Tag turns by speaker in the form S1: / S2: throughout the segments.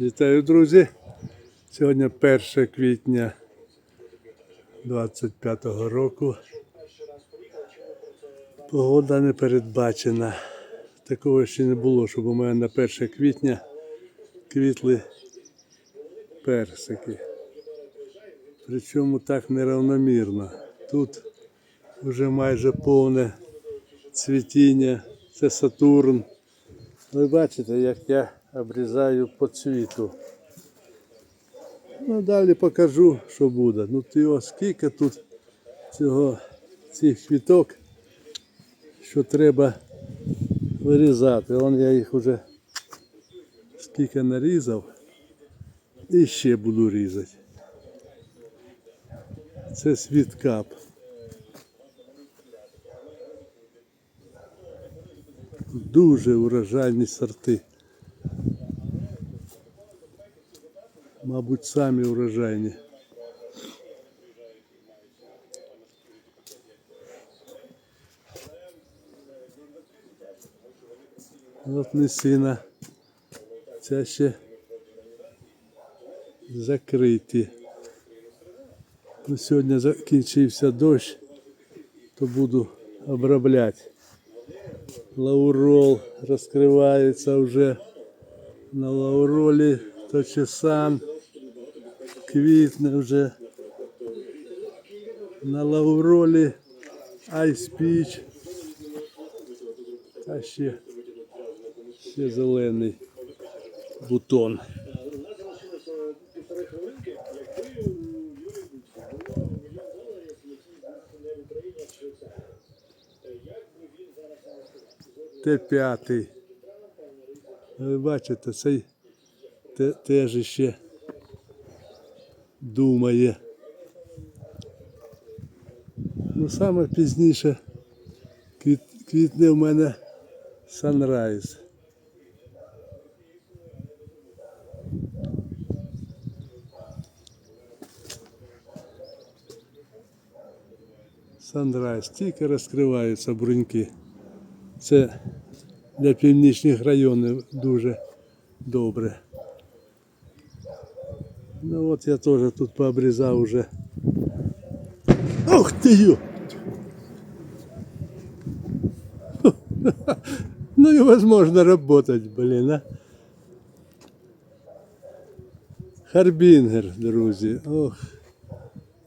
S1: Вітаю, друзі! Сьогодні 1 квітня 25-го року. Погода не передбачена. Такого ще не було, щоб у мене на 1 квітня квітли персики. Причому так неравномірно. Тут вже майже повне цвітіння. Це Сатурн. Ви бачите, як я обрізаю по цвіту. Ну, далі покажу, що буде. Ну ти ось скільки тут цього, цих квіток, що треба вирізати. Вон я їх вже скільки нарізав і ще буду різати. Це світкап. Дуже урожайні сорти. Мабуть, самі урожайні. От лисина. Ця ще закриті. Ну, сьогодні закінчився дощ, то буду обробляти. Лаурол розкривається вже на лауролі, то чесан квітне вже. На лауролі айспіч. Та ще, ще зелений бутон. Т5. Ви бачите, цей те- теж ще думає. Ну, саме пізніше квіт, квітне в мене Sunrise. Sunrise. Тільки розкриваються бруньки. Це для північних районів дуже добре. Ну от я теж тут пообрізав уже. Ух ти ю! Ну невозможно работать, блин, а. Харбінгер, друзі. Ох.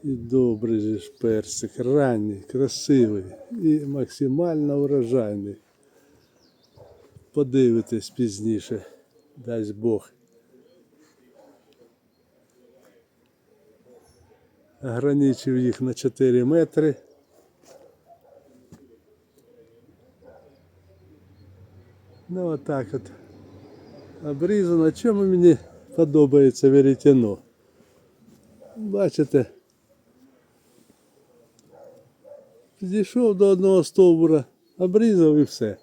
S1: І добрий же ж персик, ранній, красивий і максимально урожайний. Подивитесь пізніше, дасть Бог. Ограничив їх на 4 метри. Ну отак от обрізано. Чому мені подобається веретено? Бачите? Підійшов до одного стовбура, обрізав і все.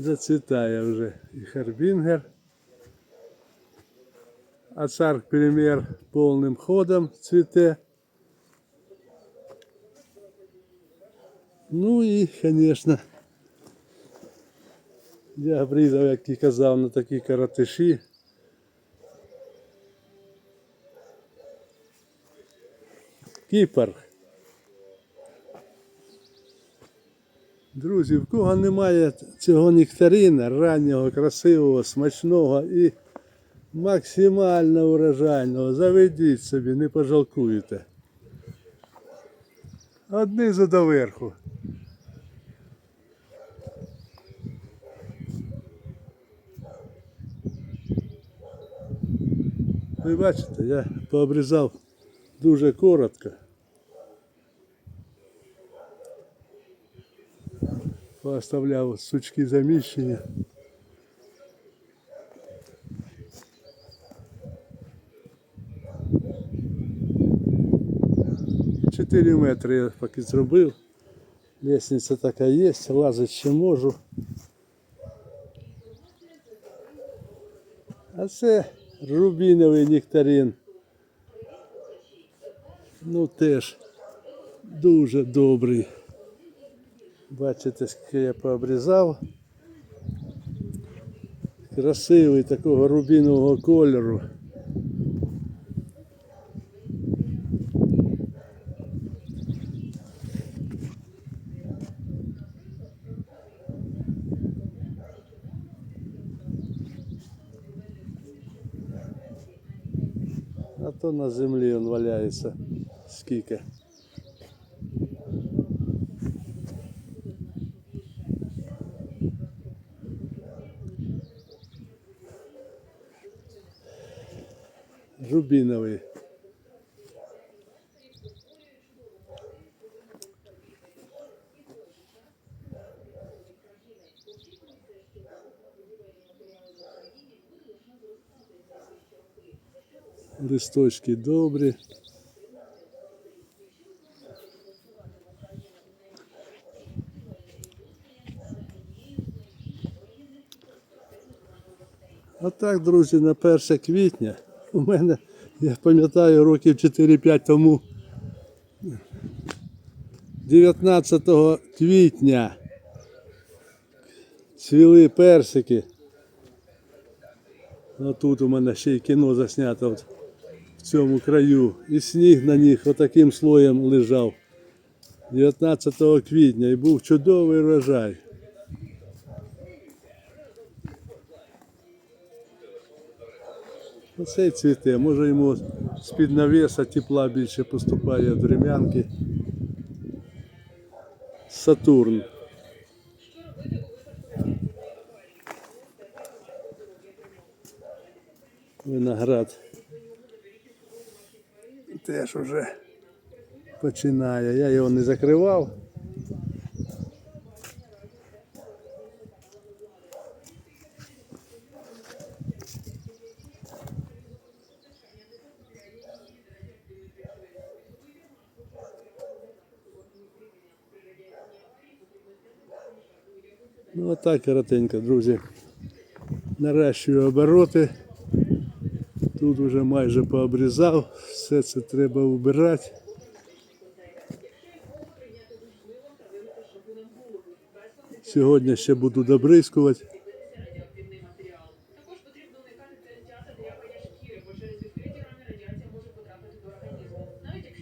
S1: Зацвітає вже і Харбінгер. А цар перемер повним ходом цвіте. Ну і, звісно, я обрізав, як і казав, на такі каратиші. Кіпр. Друзі, в кого немає цього нектарина, раннього, красивого, смачного і максимально урожайного, заведіть собі, не пожалкуєте. Однизу до верху. Ви бачите, я пообрізав дуже коротко. Пооставляв сучки заміщення. Чотири метри я поки зробив. Лестниця така є, лазити ще можу. А це рубіновий нектарин. Ну теж дуже добрий. Бачите, скільки я пообрізав. Красивий такого рубінового кольору. А то на землі він валяється. Скільки. Рубіновий. Листочки добрі. А так, друзі, на 1 квітня у мене, я пам'ятаю, років 4-5 тому, 19 квітня цвіли персики. А тут у мене ще й кіно заснято от в цьому краю. І сніг на них отаким слоєм лежав. 19 квітня і був чудовий врожай. Оце й цвіте. Може йому з-під навіса тепла більше поступає від рем'янки. Сатурн. Виноград. Теж уже починає. Я його не закривав. Ну отак коротенько, друзі. Наращую обороти. Тут вже майже пообрізав, все це треба вбирати. Сьогодні ще буду добризкувати.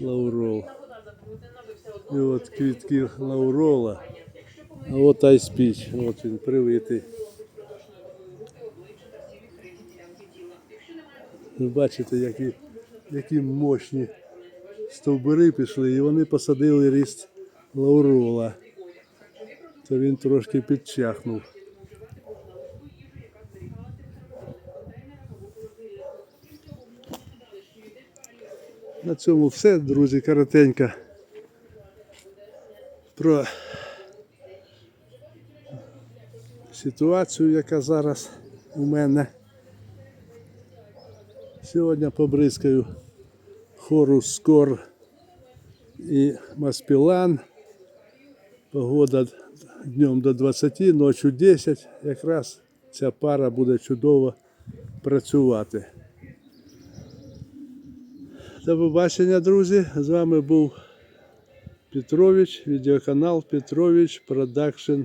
S1: Лаурол. І от квітки лаурола. От айспіч, от він привитий. бачите, які, які мощні стовбури пішли, і вони посадили ріст лаурола. То він трошки підчахнув. На цьому все, друзі, коротенько. Про ситуацію, яка зараз у мене. Сьогодні побризкаю хорус скор і маспілан. Погода днем до 20, ночі 10. Якраз ця пара буде чудово працювати. До побачення, друзі. З вами був Петрович, відеоканал Петрович Продакшн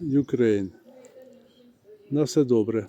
S1: Ukraine. На все добре.